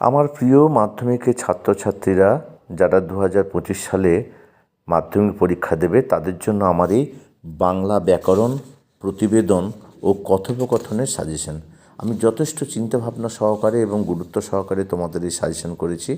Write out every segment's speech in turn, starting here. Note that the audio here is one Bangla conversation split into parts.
আমার প্রিয় মাধ্যমিকের ছাত্রছাত্রীরা যারা দু হাজার পঁচিশ সালে মাধ্যমিক পরীক্ষা দেবে, তাদের জন্য আমার এই বাংলা ব্যাকরণ প্রতিবেদন ও কথোপকথনের সাজেশন আমি যথেষ্ট চিন্তাভাবনা সহকারে এবং গুরুত্ব সহকারে তোমাদের এই সাজেশন করেছি।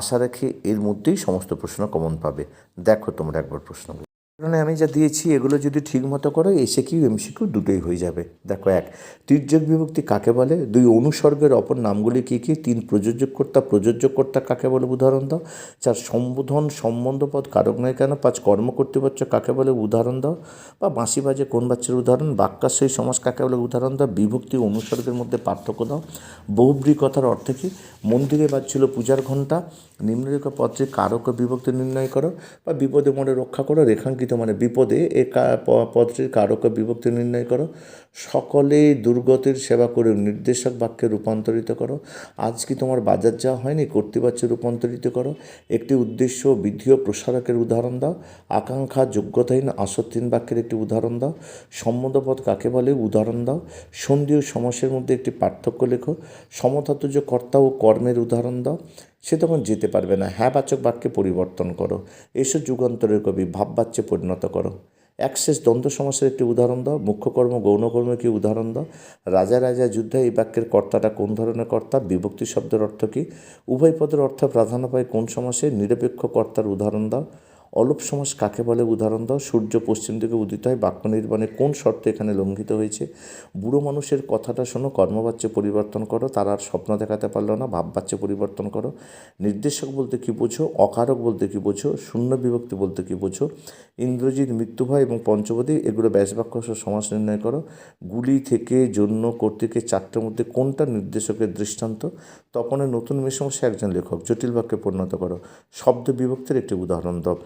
আশা রাখি এর মধ্যেই সমস্ত প্রশ্ন কমন পাবে। দেখো তোমরা একবার প্রশ্নগুলো। কারণে আমি যা দিয়েছি, এগুলো যদি ঠিক মতো করো এসে কিউ এমসিকিউ দুটোই হয়ে যাবে। দেখো এক, তির্যক বিভক্তি কাকে বলে? দুই, অনুসর্গের অপর নামগুলি কী কী? তিন প্রযোজক কর্তা প্রযোজ্য কর্তা কাকে বলে? উদাহরণ দাও। চার, সম্বোধন সম্বন্ধপদ কারক নয় কেন? পাঁচ, কর্মকর্তৃপক্ষ কাকে বলে? উদাহরণ দাও। বা বাঁশি বাজে কোন বাচ্চার উদাহরণ? বাক্যাশ্রয়ী সমাজ কাকে বলে? উদাহরণ দাও। বিভক্তি অনুসর্গের মধ্যে পার্থক্য দাও। বহুব্রী কথার অর্থ কী? মন্দিরে বাজছিল পূজার ঘণ্টা, নিম্নরেখা পত্রে কারক বিভক্তি নির্ণয় করো বা বিপদে মনে রক্ষা করো রেখাঙ্কিত মানে বিপদে, এ কা- প- পত্রের কারক বিভক্তি নির্ণয় করো। সকলে দুর্গতির সেবা করে নির্দেশক বাক্যে রূপান্তরিত করো। আজ কি তোমার বাজার যাওয়া হয়নি? কর্তৃপক্ষে রূপান্তরিত করো। একটি উদ্দেশ্য বিধি ও প্রসারকের উদাহরণ দাও। আকাঙ্ক্ষা, যোগ্যতাহীন, আসক্তিহীন বাক্যের একটি উদাহরণ দাও। সম্মতপদ কাকে বলে? উদাহরণ দাও। সন্ধি ও সমাসের মধ্যে একটি পার্থক্য লেখো। সমতাতুজ কর্তা ও কর্মের উদাহরণ দাও। সে তখন যেতে পারবে না। হ্যাঁ বাচক বাক্যে পরিবর্তন করো। এসব যুগান্তরের কবি ভাববাচ্যে পরিণত করো। অ্যাক্সেস দ্বন্দ্ব সমস্যার একটি উদাহরণ দাও। মুখ্যকর্ম কর্ম গৌণ কি উদাহরণ দাও? রাজা রাজা যুদ্ধে এই বাক্যের কর্তাটা কোন ধরনের কর্তা? বিভক্তি শব্দের অর্থ কী? উভয় পদের অর্থ প্রাধান্য পায় কোন সমস্যায় নিরপেক্ষ কর্তার উদাহরণ দাও। অলোপ সমাস কাকে বলে উদাহরণ দাও। সূর্য পশ্চিম দিকে উদিত হয়। বাক্য নির্মাণে কোন শর্ত এখানে লঙ্ঘিত হয়েছে? বুড়ো মানুষের কথাটা শোনো, কর্মবাচ্যে পরিবর্তন করো, তারা আর স্বপ্ন দেখাতে পারল না, ভাববাচ্যে পরিবর্তন করো। নির্দেশক বলতে কী বোঝো? অকারক বলতে কী বোঝো? শূন্য বিভক্তি বলতে কী বোঝো? ইন্দ্রজিৎ, মৃত্যুভয় এবং পঞ্চবদী এগুলো ব্যাসবাক্য সমাস নির্ণয় করো। গুলি থেকে জন্য কর্তৃকের চারটের মধ্যে কোনটা নির্দেশকের দৃষ্টান্ত? তপনের নতুন মেসমশে একজন লেখক, জটিল বাক্যে পরিণত করো। শব্দ বিভক্তির একটি উদাহরণ দাও।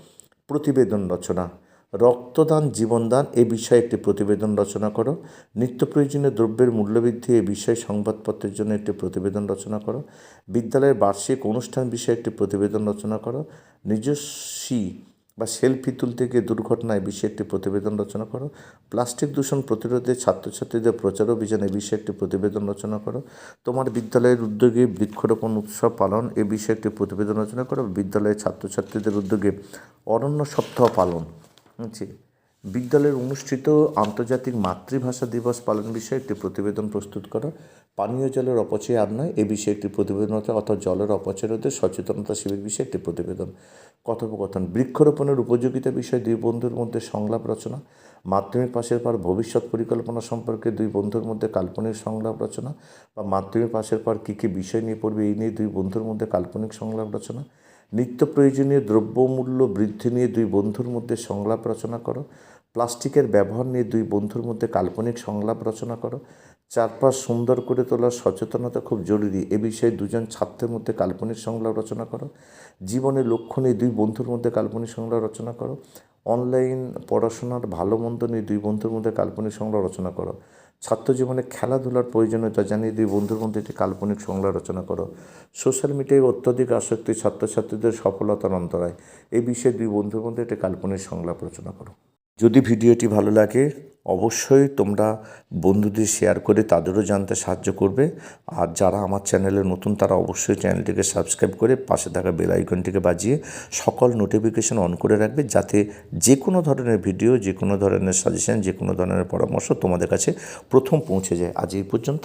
প্রতিবেদন রচনা। রক্তদান, জীবনদান এ বিষয়ে একটি প্রতিবেদন রচনা করো। নিত্য প্রয়োজনীয় দ্রব্যের মূল্যবৃদ্ধি এ বিষয়ে সংবাদপত্রের জন্য একটি প্রতিবেদন রচনা করো। বিদ্যালয়ের বার্ষিক অনুষ্ঠান বিষয়ে একটি প্রতিবেদন রচনা করো। নিজস্বী বা সেলফি তুলতে গিয়ে দুর্ঘটনায় বিষয়ে একটি প্রতিবেদন রচনা করো। প্লাস্টিক দূষণ প্রতিরোধে ছাত্রছাত্রীদের প্রচার অভিযানে বিষয়ে একটি প্রতিবেদন রচনা করো। তোমার বিদ্যালয়ের উদ্যোগে বৃক্ষরোপণ উৎসব পালন, এ বিষয়ে একটি প্রতিবেদন রচনা করো। বিদ্যালয়ের ছাত্রছাত্রীদের উদ্যোগে অরণ্য সপ্তাহ পালন। হচ্ছে বিদ্যালয়ের অনুষ্ঠিত আন্তর্জাতিক মাতৃভাষা দিবস পালন বিষয়ে একটি প্রতিবেদন প্রস্তুত করা। পানীয় জলের অপচয় আর নয়, এ বিষয়ে একটি প্রতিবেদন হতে অর্থাৎ জলের অপচয় রোধে সচেতনতা শিবির বিষয়ে একটি প্রতিবেদন। কথোপকথন, বৃক্ষরোপণের উপযোগিতা বিষয়ে দুই বন্ধুর মধ্যে সংলাপ রচনা। মাধ্যমিক পাশের পর ভবিষ্যৎ পরিকল্পনা সম্পর্কে দুই বন্ধুর মধ্যে কাল্পনিক সংলাপ রচনা বা মাধ্যমিক পাশের পর কী কী বিষয় নিয়ে পড়বে এই নিয়ে দুই বন্ধুর মধ্যে কাল্পনিক সংলাপ রচনা। নিত্য প্রয়োজনীয় দ্রব্যমূল্য বৃদ্ধি নিয়ে দুই বন্ধুর মধ্যে সংলাপ রচনা করো। প্লাস্টিকের ব্যবহার নিয়ে দুই বন্ধুর মধ্যে কাল্পনিক সংলাপ রচনা করো। চারপাশ সুন্দর করে তোলার সচেতনতা খুব জরুরি। এ বিষয়ে দুজন ছাত্রের মধ্যে কাল্পনিক সংলাপ রচনা করো। জীবনের লক্ষ্য নিয়ে দুই বন্ধুর মধ্যে কাল্পনিক সংলাপ রচনা করো। অনলাইন পড়াশোনার ভালো মন্দ নিয়ে দুই বন্ধুর মধ্যে কাল্পনিক সংলাপ রচনা করো। ছাত্র জীবনে খেলাধুলার প্রয়োজনীয়তা জানিয়ে দুই বন্ধুর মধ্যে একটি কাল্পনিক সংলাপ রচনা করো। সোশ্যাল মিডিয়ায় অত্যধিক আসক্তি ছাত্রছাত্রীদের সফলতার অন্তরায়। এ বিষয়ে দুই বন্ধুর মধ্যে একটি কাল্পনিক সংলাপ রচনা করো। যদি ভিডিওটি ভালো লাগে, অবশ্যই তোমরা বন্ধুদের শেয়ার করে তাদেরও জানতে সাহায্য করবে। আর যারা আমার চ্যানেলে নতুন, তারা অবশ্যই চ্যানেলটিকে সাবস্ক্রাইব করে পাশে থাকা বেল আইকনটিকে বাজিয়ে সকল নোটিফিকেশন অন করে রাখবে, যাতে যে কোনো ধরনের ভিডিও যে কোনো ধরনের সাজেশন যে কোনো ধরনের পরামর্শ তোমাদের কাছে প্রথম পৌঁছে যায়। আজ এই পর্যন্ত।